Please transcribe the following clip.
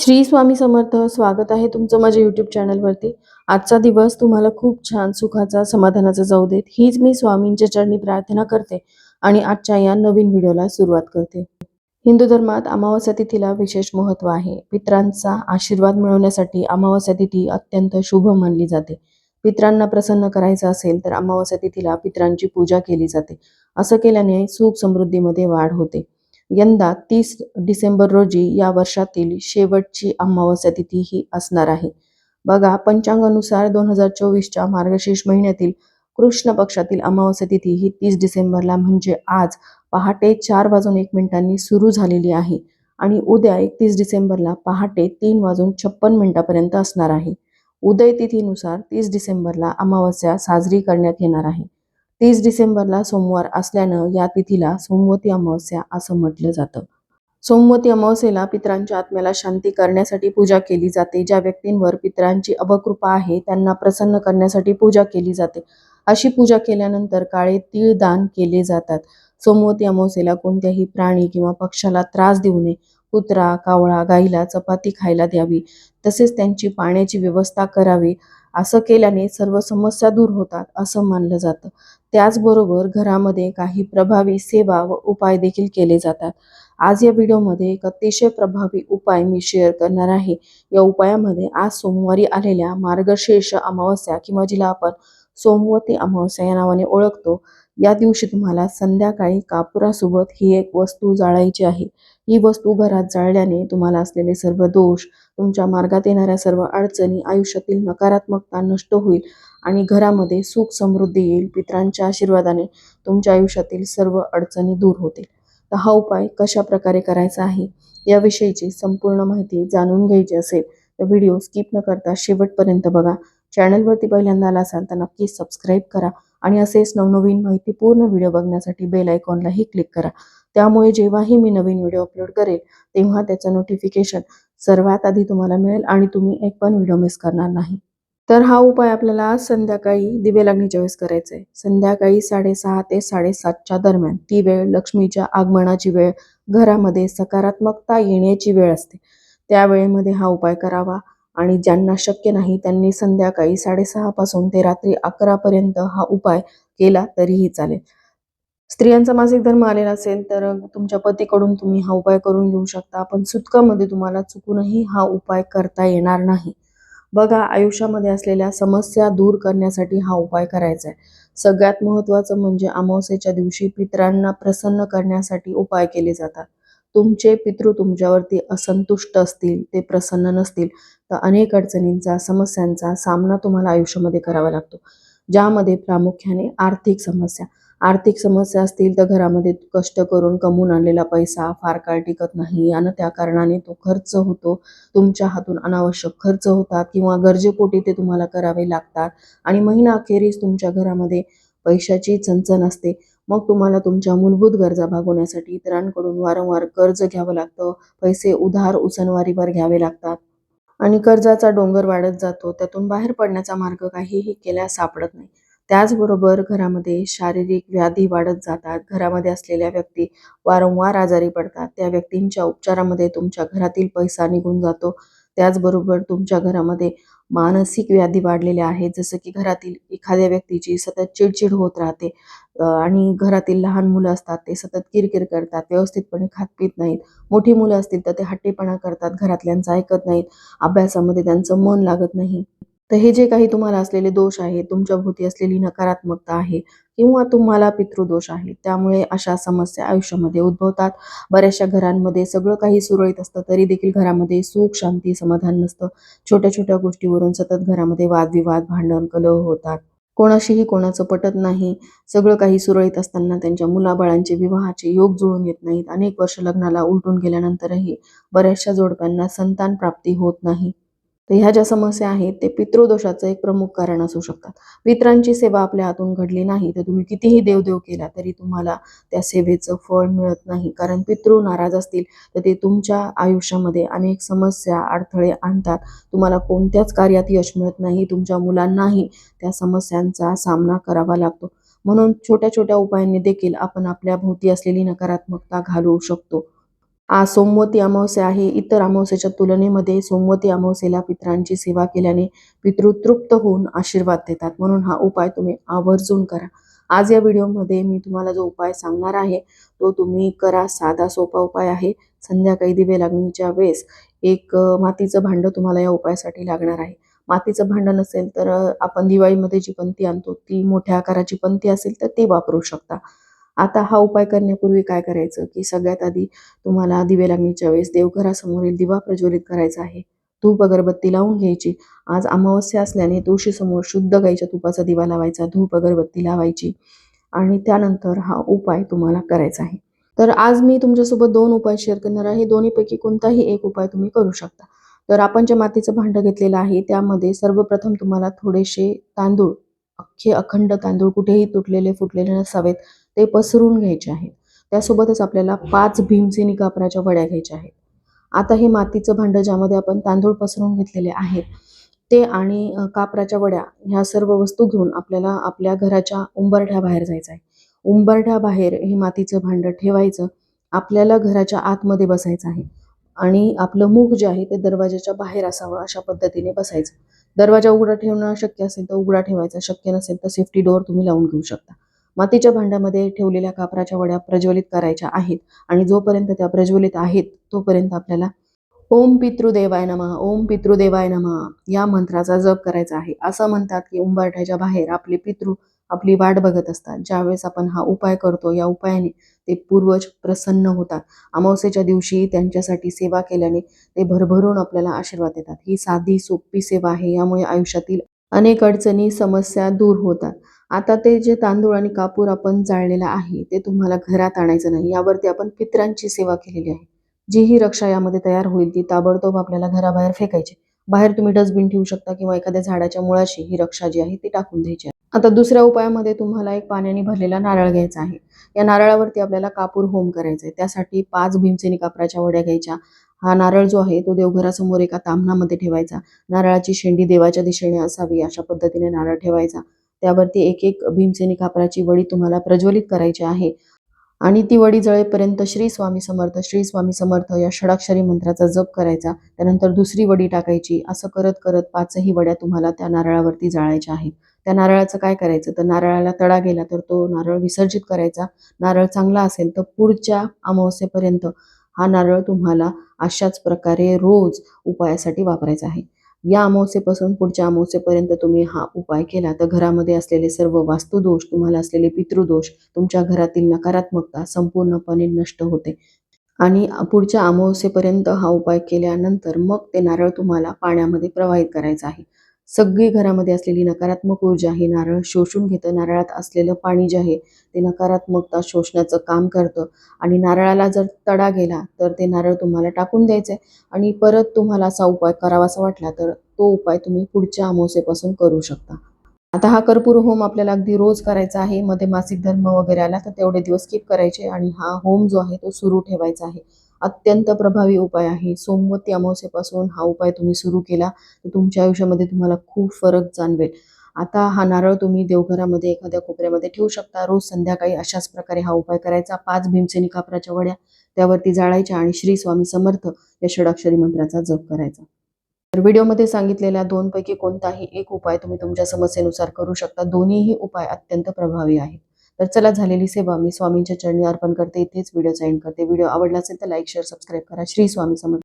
श्री स्वामी समर्थ स्वागत आहे तुमचं माझ्या यूट्यूब चॅनलवरती आजचा दिवस तुम्हाला खूप छान सुखाचा समाधानाचा जाऊ देत. हीच मी स्वामींच्या चरणी प्रार्थना करते आणि आजच्या या नवीन व्हिडिओला सुरुवात करते. हिंदू धर्मात अमावस्या तिथीला विशेष महत्त्व आहे. पित्रांचा आशीर्वाद मिळवण्यासाठी अमावस्या तिथी अत्यंत शुभ मानली जाते. पित्रांना प्रसन्न करायचं असेल तर अमावस्या तिथीला पित्रांची पूजा केली जाते. असं केल्याने सुख समृद्धीमध्ये वाढ होते. यंदा तीस डिसेंबर रोजी या वर्षातील शेवटची अमावस्या तिथी ही असणार आहे. बघा पंचांगानुसार दोन हजार चोवीसच्या मार्गशीर्ष महिन्यातील कृष्ण पक्षातील अमावस्या तिथी ही तीस डिसेंबरला म्हणजे आज पहाटे चार वाजून एक मिनिटांनी सुरू झालेली आहे आणि उद्या एकतीस डिसेंबरला पहाटे तीन वाजून छप्पन मिनिटापर्यंत असणार आहे. उदय तिथीनुसार तीस डिसेंबरला अमावस्या साजरी करण्यात येणार आहे. तीस डिसेंबरला सोमवार असल्यानं या तिथीला सोमवती अमावस्या असं म्हटलं जातं. सोमवती अमावस्येला पितरांच्या आत्म्याला शांती करण्यासाठी पूजा केली जाते. ज्या व्यक्तींवर पितरांची अवकृपा आहे त्यांना प्रसन्न करण्यासाठी पूजा केली जाते. अशी पूजा केल्यानंतर काळे तीळ दान केले जातात. सोमवती अमावस्येला कोणत्याही प्राणी किंवा पक्षाला त्रास देऊ नये. कुत्रा कावळा गाईला चपाती खायला द्यावी. तसेच त्यांची पाण्याची व्यवस्था करावी. असं केल्याने सर्व समस्या दूर होतात असं मानलं जातं. त्याचबरोबर घरामध्ये काही प्रभावी सेवा व उपाय देखील केले जातात. आज या व्हिडिओमध्ये एक अतिशय प्रभावी उपाय मी शेअर करणार आहे. या उपायामध्ये आज सोमवारी आलेल्या मार्गशीर्ष अमावस्या किंवा जिला आपण सोमवती अमावस्या या नावाने ओळखतो या दिवशी तुम्हाला संध्याकाळी कापुरासोबत ही एक वस्तू जाळायची आहे. ही वस्तू घरात जाळल्याने तुम्हाला असलेले सर्व दोष तुमच्या मार्गात येणाऱ्या सर्व अडचणी आयुष्यातील नकारात्मकता नष्ट होईल. आणि घरामध्ये सुख समृद्धी येईल. पितरांच्या आशीर्वादाने तुमच्या आयुष्यातील सर्व अडचणी दूर होतील. तर हा उपाय कशा प्रकारे करायचा आहे याविषयीची संपूर्ण माहिती जाणून घ्यायची असेल तर व्हिडिओ स्किप न करता शेवटपर्यंत बघा. चॅनलवरती पहिल्यांदा आला असाल तर नक्कीच सबस्क्राईब करा आणि असेच नवनवीन माहितीपूर्ण व्हिडिओ बघण्यासाठी बेल आयकॉनलाही क्लिक करा. त्यामुळे जेव्हाही मी नवीन व्हिडिओ अपलोड करेल तेव्हा त्याचं नोटिफिकेशन सर्वात आधी तुम्हाला मिळेल आणि तुम्ही एक पण व्हिडिओ मिस करणार नाही. तर हा उपाय आपल्याला आज संध्याकाळी दिवे लागण्याच्या वेळेस करायचा आहे. संध्याकाळी साडेसहा ते साडेसातच्या दरम्यान ती वेळ लक्ष्मीच्या आगमनाची वेळ घरामध्ये सकारात्मकता येण्याची वेळ असते. त्या वेळेमध्ये हा उपाय करावा आणि ज्यांना शक्य नाही त्यांनी संध्याकाळी साडेसहापासून ते रात्री अकरापर्यंत हा उपाय केला तरीही चालेल. स्त्रियांचा मासिक धर्म आलेला असेल तर तुमच्या पतीकडून तुम्ही हा उपाय करून घेऊ शकता. पण सुतकामध्ये तुम्हाला चुकूनही हा उपाय करता येणार नाही. बघा आयुष्यामध्ये असलेल्या समस्या दूर करण्यासाठी हा उपाय करायचा आहे सगळ्यात महत्त्वाचं म्हणजे अमावस्येच्या दिवशी पितरांना प्रसन्न करण्यासाठी उपाय केले जातात. तुमचे पितृ तुमच्यावरती असंतुष्ट असतील ते प्रसन्न नसतील तर अनेक अडचणींचा समस्यांचा सामना तुम्हाला आयुष्यामध्ये करावा लागतो. ज्यामध्ये प्रामुख्याने आर्थिक समस्या आर्थिक समस्या असतील तर घरामध्ये कष्ट करून कमवून आणलेला पैसा फार काळ टिकत नाही. आणि त्या कारणाने तो खर्च होतो. तुमच्या हातून अनावश्यक खर्च होतात किंवा गरजेपोटी ते तुम्हाला करावे लागतात. आणि महिना अखेरीस तुमच्या घरामध्ये पैशाची चणचण असते. मग तुम्हाला तुमच्या मूलभूत गरजा भागवण्यासाठी इतरांकडून वारंवार कर्ज घ्यावं लागतं. पैसे उधार उसनवारीवर घ्यावे लागतात. आणि कर्जाचा डोंगर वाढत जातो. त्यातून बाहेर पडण्याचा मार्ग काहीही केल्यास सापडत नाही. त्याचबरोबर घरामध्ये शारीरिक व्याधी वाढत जातात. घरामध्ये असलेल्या व्यक्ती वारंवार आजारी पडतात. त्या व्यक्तींच्या उपचारामध्ये तुमच्या घरातील पैसा निघून जातो. त्याचबरोबर तुमच्या घरामध्ये मानसिक व्याधी वाढलेल्या आहेत. जसं की घरातील एखाद्या व्यक्तीची सतत चिडचिड होत राहते आणि घरातील लहान मुलं असतात ते सतत किरकिर करतात व्यवस्थितपणे खात पित नाहीत. मोठी मुलं असतील तर ते हट्टीपणा करतात घरातल्यांचं ऐकत नाहीत. अभ्यासामध्ये त्यांचं मन लागत नाही. तर हे जे काही तुम्हाला असलेले दोष आहेत तुमच्या भोवती असलेली नकारात्मकता आहे किंवा तुम्हाला पितृदोष आहे त्यामुळे अशा समस्या आयुष्यामध्ये उद्भवतात. बऱ्याचशा घरांमध्ये सगळं काही सुरळीत असतं तरी देखील घरामध्ये सुख शांती समाधान नसतं. छोट्या छोट्या गोष्टीवरून सतत घरामध्ये वादविवाद भांडण कलह होतात. कोणाशीही कोणाचं पटत नाही. सगळं काही सुरळीत असताना त्यांच्या मुलाबाळांचे विवाहाचे योग जुळून येत नाहीत. अनेक वर्ष लग्नाला उलटून गेल्यानंतरही बऱ्याचशा जोडप्यांना संतान प्राप्ती होत नाही. तर ह्या ज्या समस्या आहेत ते पितृदोषाचं एक प्रमुख कारण असू शकतात. पित्रांची सेवा आपल्या हातून घडली नाही तर तुम्ही कितीही देवदेव केला तरी तुम्हाला त्या सेवेचं फळ मिळत नाही. कारण पितृ नाराज असतील तर ते तुमच्या आयुष्यामध्ये अनेक समस्या अडथळे आणतात. तुम्हाला कोणत्याच कार्यात यश मिळत नाही तुमच्या मुलांनाही त्या समस्यांचा सामना करावा लागतो. म्हणून छोट्या छोट्या उपायांनी देखील आपण आपल्या भोवती असलेली नकारात्मकता घालवू शकतो. आज सोमवती अमावस्या आहे. इतर अमावस्याच्या तुलनेमध्ये सोमवती अमावस्येला पितरांची सेवा केल्याने पितृ तृप्त होऊन आशीर्वाद देतात. म्हणून हा उपाय तुम्ही आवर्जून करा. आज या व्हिडिओमध्ये मी तुम्हाला जो उपाय सांगणार आहे तो तुम्ही करा. साधा सोपा उपाय आहे. संध्याकाळी दिवे लागणीच्या वेळेस एक मातीचं भांडं तुम्हाला या उपायासाठी लागणार आहे. मातीचं भांडं नसेल तर आपण दिवाळीमध्ये जी पंती आणतो ती मोठ्या आकाराची पंती असेल तर ती वापरू शकता. आता हा उपाय करण्यापूर्वी काय करायचं? की सगळ्यात आधी तुम्हाला दिवे लागणीच्या वेळेस देवघरासमोरील दिवा प्रज्वलित करायचा आहे. धूप अगरबत्ती लावून घ्यायची. आज अमावस्या असल्याने तुळशीसमोर शुद्ध गाईच्या तुपाचा दिवा लावायचा धूप अगरबत्ती लावायची आणि त्यानंतर हा उपाय तुम्हाला करायचा आहे. तर आज मी तुमच्यासोबत दोन उपाय शेअर करणार आहे. दोन्हीपैकी कोणताही एक उपाय तुम्ही करू शकता. तर आपण जे मातीचं भांडं घेतलेलं आहे त्यामध्ये सर्वप्रथम तुम्हाला थोडेसे तांदूळ अख्खे अखंड तांदूळ कुठेही तुटलेले फुटलेले नसावेत. ते पसरून घ्यायचे आहेत. त्यासोबतच आपल्याला पाच भीमसेनी कापराच्या वड्या घ्यायच्या आहेत. आता हे मातीचं भांडं ज्यामध्ये आपण तांदूळ पसरून घेतलेले आहेत ते आणि कापराच्या वड्या ह्या सर्व वस्तू घेऊन आपल्याला आपल्या घराच्या उंबरठ्याबाहेर जायचं आहे उंबरठ्याबाहेर हे मातीचं भांडं ठेवायचं आपल्याला घराच्या आतमध्ये बसायचं आहे आणि आपलं मुख जे आहे ते दरवाजाच्या बाहेर असावं अशा पद्धतीने बसायचं. दरवाजा उघडा ठेवणं शक्य असेल तर उघडा ठेवायचा शक्य नसेल तर सेफ्टी डोअर तुम्ही लावून घेऊ शकता. मातीच्या भांड्यामध्ये ठेवलेल्या कापराच्या वड्या प्रज्वलित करायच्या आहेत आणि जोपर्यंत त्या प्रज्वलित आहेत तोपर्यंत आपल्याला ओम पितृदेवाय नमा ओम पितृदेवाय नमा या मंत्राचा जप करायचा आहे. असं म्हणतात की उंबरठ्याच्या बाहेर आपले पितृ आपली वाट बघत असतात. ज्यावेळेस आपण हा उपाय करतो या उपायाने ते पूर्वज प्रसन्न होतात. अमावस्येच्या दिवशी त्यांच्यासाठी सेवा केल्याने ते भरभरून आपल्याला आशीर्वाद देतात. ही साधी सोपी सेवा आहे. यामुळे आयुष्यातील अनेक अडचणी समस्या दूर होतात. आता ते जे तांदूळ आणि कापूर आपण जाळलेला आहे ते तुम्हाला घरात आणायचं नाही. यावरती आपण पितरांची सेवा केलेली आहे. जी ही रक्षा यामध्ये तयार होईल ती ताबडतोब आपल्याला घराबाहेर फेकायची. बाहेर तुम्ही डस्टबिन ठेवू शकता किंवा एखाद्या झाडाच्या मुळाशी ही रक्षा जी आहे ती टाकून द्यायची आहे. आता दुसऱ्या उपायामध्ये तुम्हाला एक पाण्याने भरलेला नारळ घ्यायचा आहे. या नारळावरती आपल्याला कापूर होम करायचा आहे. त्यासाठी पाच भीमसेनी कापराच्या वड्या घ्यायच्या. हा नारळ जो आहे तो देवघरासमोर एका तांबणामध्ये ठेवायचा. नारळाची शेंडी देवाच्या दिशेने असावी अशा पद्धतीने नारळ ठेवायचा. त्यावरती एक एक भीमसेनी कापराची वडी तुम्हाला प्रज्वलित करायची आहे. आणि ती वडी जळेपर्यंत श्री स्वामी समर्थ श्री स्वामी समर्थ या षडाक्षरी मंत्राचा जप करायचा. त्यानंतर दुसरी वडी टाकायची. असं करत करत पाचही वड्या तुम्हाला त्या नारळावरती जाळायच्या आहेत. त्या नारळाचं काय करायचं? तर नारळाला तडा गेला तर तो नारळ विसर्जित करायचा. नारळ चांगला असेल तर पुढच्या अमावस्येपर्यंत हा नारळ तुम्हाला अशाच प्रकारे रोज उपायासाठी वापरायचा आहे. या अमावस्येपासून पुढच्या अमावस्येपर्यंत तुम्ही हा उपाय केला. तर घरामध्ये असलेले सर्व वास्तुदोष तुम्हाला असलेले पितृदोष तुमच्या घरातील नकारात्मकता संपूर्णपणे नष्ट होते. आणि पुढच्या अमावस्येपर्यंत हा उपाय केल्यानंतर मग ते नारळ तुम्हाला पाण्यामध्ये प्रवाहित करायचं आहे. सगळी घरामध्ये असलेली नकारात्मक ऊर्जा हे नारळ शोषून घेतं. नारळात असलेलं पाणी जे आहे ते नकारात्मकता शोषण्याचं काम करतं. आणि नारळाला जर तडा गेला तर ते नारळ तुम्हाला टाकून द्यायचं आहे आणि परत तुम्हाला असा उपाय करावासा वाटला तर तो उपाय तुम्ही पुढच्या अमावस्येपासून करू शकता. आता हा कर्पूर होम आपल्याला अगदी रोज करायचा आहे. मध्ये मासिक धर्म वगैरे आला तर तेवढे दिवस स्किप करायचे. आणि हा होम जो आहे तो सुरू ठेवायचा आहे. अत्यंत प्रभावी उपाय आहे. सोमवती अमावस्येपासून हा उपाय तुम्ही सुरू केला तर तुमच्या आयुष्यामध्ये तुम्हाला खूप फरक जाणवेल. आता हा नारळ तुम्ही देवघरामध्ये एखाद्या कोपऱ्यामध्ये ठेवू शकता. रोज संध्याकाळी अशाच प्रकारे हा उपाय करायचा. पाच भीमसेनी कापराच्या वड्या त्यावरती जाळायच्या आणि श्री स्वामी समर्थ या षडाक्षरी मंत्राचा जप करायचा. तर व्हिडिओमध्ये सांगितलेल्या दोनपैकी कोणताही एक उपाय तुम्ही तुमच्या समस्येनुसार करू शकता. दोन्हीही उपाय अत्यंत प्रभावी आहेत. तर चला झालेली सेवा मी स्वामींच्या चरणी अर्पण करते. इथेच व्हिडिओचा एंड करते. व्हिडिओ आवडला असेल तर लाईक शेअर सबस्क्राईब करा. श्री स्वामी समर्थ